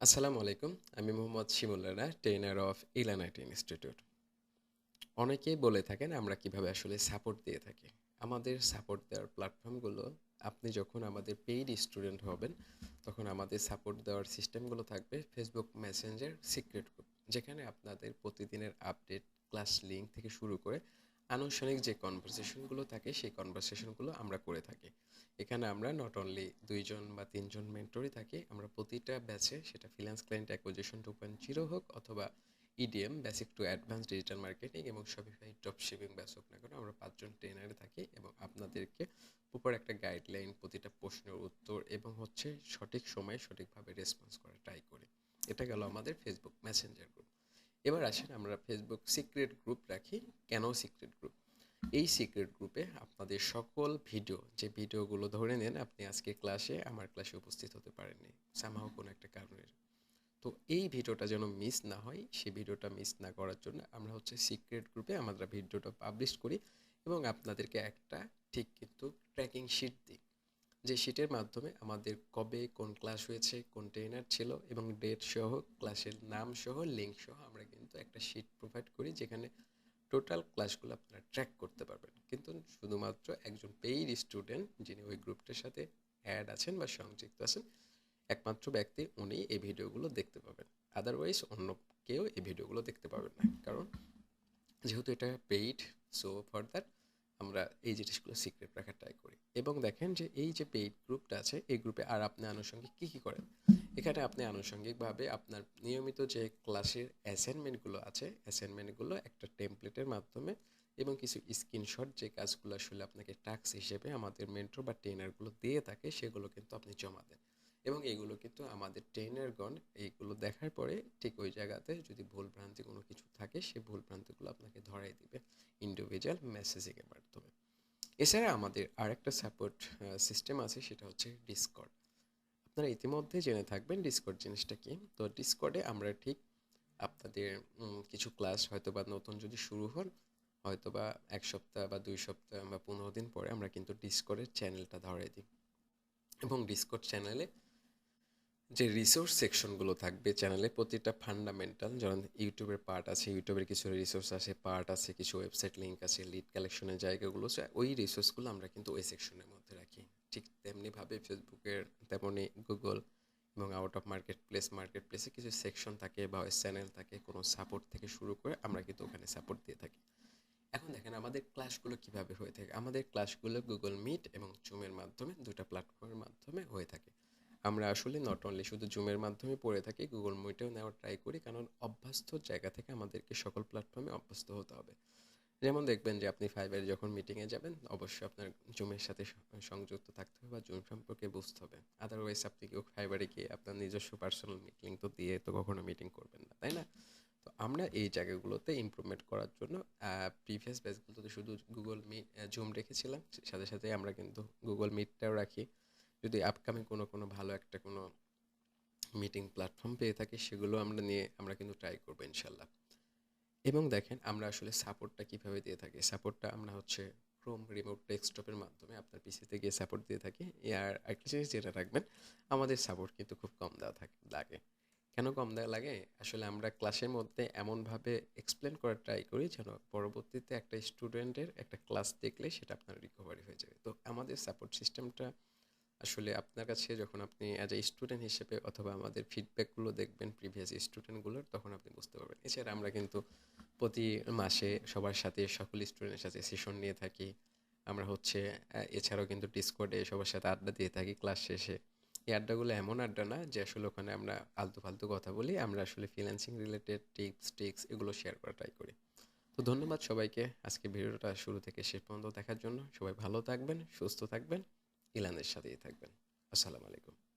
আসসালামু আলাইকুম, আমি মোহাম্মদ শিমুল রানা ট্রেনার অফ ইলানাইট ইনস্টিটিউট অনেকেই বলে থাকেন আমরা কীভাবে আসলে সাপোর্ট দিয়ে থাকি। আমাদের সাপোর্ট দেওয়ার প্ল্যাটফর্মগুলো আপনি যখন আমাদের পেইড স্টুডেন্ট হবেন, তখন আমাদের সাপোর্ট দেওয়ার সিস্টেমগুলো থাকবে ফেসবুক মেসেঞ্জার সিক্রেট গ্রুপ যেখানে আপনাদের প্রতিদিনের আপডেট ক্লাস লিঙ্ক থেকে শুরু করে আনুষ্ঠানিক যে কনভারসেশনগুলো থাকে, সেই কনভারসেশনগুলো আমরা করে থাকি। এখানে আমরা নট অনলি দুইজন বা তিনজন মেন্টরই থাকি, আমরা প্রতিটা ব্যাচে সেটা finance client acquisition two point zero হোক অথবা EDM basic to advance digital marketing এবং শপিফাই টপ শিপিং ব্যাচ হোক না কেন, আমরা পাঁচজন ট্রেনারে থাকি এবং আপনাদেরকে উপর একটা গাইডলাইন প্রতিটা প্রশ্নের উত্তর এবং হচ্ছে সঠিক সময়ে সঠিকভাবে রেসপন্স করা ট্রাই করি। এটা গেল আমাদের ফেসবুক মেসেঞ্জার গ্রুপ এবার আসেন আমরা ফেসবুক সিক্রেট গ্রুপ রাখি। কেন সিক্রেট গ্রুপ এই সিক্রেট গ্রুপে আপনাদের সকল ভিডিও যে ভিডিওগুলো ধরে নেন আপনি আজকে ক্লাসে আমার ক্লাসে উপস্থিত হতে পারেননি। সামাও কোনো একটা কারণের তো এই ভিডিওটা যেন মিস না হয়, সেই ভিডিওটা মিস না করার জন্য আমরা হচ্ছে সিক্রেট গ্রুপে আমরা ভিডিওটা পাবলিশ করি এবং আপনাদেরকে একটা ঠিক কিন্তু ট্র্যাকিং শিট দিই। যে শিটের মাধ্যমে আমাদের কবে কোন ক্লাস হয়েছে, কোন ট্রেনার ছিল এবং ডেট সহ ক্লাসের নাম সহ লিঙ্ক সহ আমরা কিন্তু একটা শিট প্রোভাইড করি যেখানে টোটাল ক্লাসগুলো আপনারা ট্র্যাক করতে পারবেন। কিন্তু শুধুমাত্র একজন পেইড স্টুডেন্ট যিনি ওই গ্রুপটার সাথে অ্যাড আছেন বা সংযুক্ত আছেন, একমাত্র ব্যক্তি উনি এই ভিডিওগুলো দেখতে পাবেন। আদারওয়াইজ অন্য কেউ এই ভিডিওগুলো দেখতে পাবেন না। কারণ যেহেতু এটা পেইড সো ফর দ্যাট আমরা এই জিনিসগুলো সিক্রেট রাখার ট্রাই করি। এবং দেখেন যে এই যে পেইড গ্রুপটা আছে, এই গ্রুপে আর আপনি আনুষঙ্গিক কী কী করেন? এখানে আপনি আনুষঙ্গিকভাবে আপনার নিয়মিত যে ক্লাসের অ্যাসাইনমেন্টগুলো আছে অ্যাসাইনমেন্টগুলো একটা টেমপ্লেটের মাধ্যমে এবং কিছু স্ক্রিনশট যে কাজগুলো আসলে আপনাকে টাস্ক হিসেবে আমাদের মেন্টর বা ট্রেনারগুলো দিয়ে থাকে, সেগুলো কিন্তু আপনি জমা দেন। এবং এগুলো কিন্তু আমাদের ট্রেনারগণ এইগুলো দেখার পরে ঠিক ওই জায়গাতে যদি ভুল ভ্রান্তি কোনো কিছু থাকে সেই ভুল ভ্রান্তিগুলো আপনাকে ধরাই দিবে ইন্ডিভিজুয়াল মেসেজিংয়ের মাধ্যমে। এছাড়া আমাদের আরেকটা সাপোর্ট সিস্টেম আছে, সেটা হচ্ছে ডিসকর্ড আপনারা ইতিমধ্যে জেনে থাকবেন ডিসকর্ড জিনিসটা কি। তো ডিসকর্ডে আমরা ঠিক আপনাদের কিছু ক্লাস হয়তো বা নতুন যদি শুরু হন হয়তো বা এক সপ্তাহ বা দুই সপ্তাহ বা পনেরো দিন পরে আমরা কিন্তু ডিসকর্ডের চ্যানেলটা ধরে দিই। এবং ডিসকর্ড চ্যানেলে যে রিসোর্স সেকশনগুলো থাকবে চ্যানেলে প্রতিটা ফান্ডামেন্টাল যেমন ইউটিউবের পার্ট আছে ইউটিউবের কিছু রিসোর্স আছে পার্ট আছে, কিছু ওয়েবসাইট লিঙ্ক আছে লিড কালেকশনের জায়গাগুলো ওই রিসোর্সগুলো আমরা কিন্তু ওই সেকশনের মধ্যে রাখি। ঠিক তেমনিভাবে ফেসবুকের তেমনি গুগল এবং আউট অফ মার্কেট প্লেস মার্কেট প্লেসে কিছু সেকশন থাকে বা চ্যানেল থাকে, কোনো সাপোর্ট থেকে শুরু করে আমরা কিন্তু ওখানে সাপোর্ট দিয়ে থাকি। এখন দেখেন আমাদের ক্লাসগুলো কীভাবে হয়ে থাকে? আমাদের ক্লাসগুলো গুগল মিট এবং জুমের মাধ্যমে দুটা প্ল্যাটফর্মের মাধ্যমে হয়ে থাকে। আমরা আসলে নট অনলি শুধু জুমের মাধ্যমে পড়ে থাকি গুগল মিটেও নেওয়ার ট্রাই করি, কারণ অভ্যস্ত জায়গা থেকে আমাদেরকে সকল প্ল্যাটফর্মে অভ্যস্ত হতে হবে। যেমন দেখবেন যে আপনি ফাইবারে যখন মিটিংয়ে যাবেন, অবশ্যই আপনার জুমের সাথে সংযুক্ত থাকতে হবে বা জুম সম্পর্কে বুঝতে হবে। আদারওয়াইজ আপনি কেউ ফাইবারে গিয়ে আপনার নিজস্ব পার্সোনাল মিটিং তো দিয়ে তো কখনো মিটিং করবেন না, তাই না? তো আমরা এই জায়গাগুলোতে ইমপ্রুভমেন্ট করার জন্য প্রিভিয়াস ব্যাচগুলোতে শুধু গুগল মিট জুম রেখেছিলাম সাথে সাথে আমরা কিন্তু গুগল মিটটাও রাখি। যদি আপকামিং কোনো কোনো ভালো একটা কোনো মিটিং প্ল্যাটফর্ম পেয়ে থাকি, সেগুলো আমরা নিয়ে, আমরা কিন্তু ট্রাই করব ইনশাল্লাহ। এবং দেখেন আমরা আসলে সাপোর্টটা কীভাবে দিয়ে থাকি? সাপোর্টটা আমরা হচ্ছে ক্রোম রিমোট ডেস্কটপের মাধ্যমে আপনার পিসিতে গিয়ে সাপোর্ট দিয়ে থাকি। আর একটা জিনিস যেটা রাখবেন, আমাদের সাপোর্ট কিন্তু খুব কম দেওয়া থাকে, লাগে। কেন কম দেওয়া লাগে? আসলে আমরা ক্লাসের মধ্যে এমনভাবে এক্সপ্লেন করার ট্রাই করি যেন পরবর্তীতে একটা স্টুডেন্টের একটা ক্লাস দেখলে সেটা আপনার রিকভারি হয়ে যাবে। তো আমাদের সাপোর্ট সিস্টেমটা আসলে আপনার কাছে যখন আপনি অ্যাজ এ স্টুডেন্ট হিসেবে অথবা আমাদের ফিডব্যাকগুলো দেখবেন প্রিভিয়াস স্টুডেন্টগুলোর তখন আপনি বুঝতে পারবেন। এছাড়া আমরা কিন্তু প্রতি মাসে সবার সাথে সকল স্টুডেন্টের সাথে সেশন নিয়ে থাকি। আমরা হচ্ছে এছাড়াও কিন্তু ডিসকোডে সবার সাথে আড্ডা দিয়ে থাকি ক্লাস শেষে। এই আড্ডাগুলো এমন আড্ডা না যে আসলে ওখানে আমরা আলতু ফালতু কথা বলি, আমরা আসলে ফিন্যান্সিং রিলেটেড টিপস টিক্স এগুলো শেয়ার করা ট্রাই করি। তো ধন্যবাদ সবাইকে। আজকে ভিডিওটা শুরু থেকে শেষ পর্যন্ত দেখার জন্য। সবাই ভালো থাকবেন, সুস্থ থাকবেন। ইলানের সাথেই থাকবেন আসসালামু আলাইকুম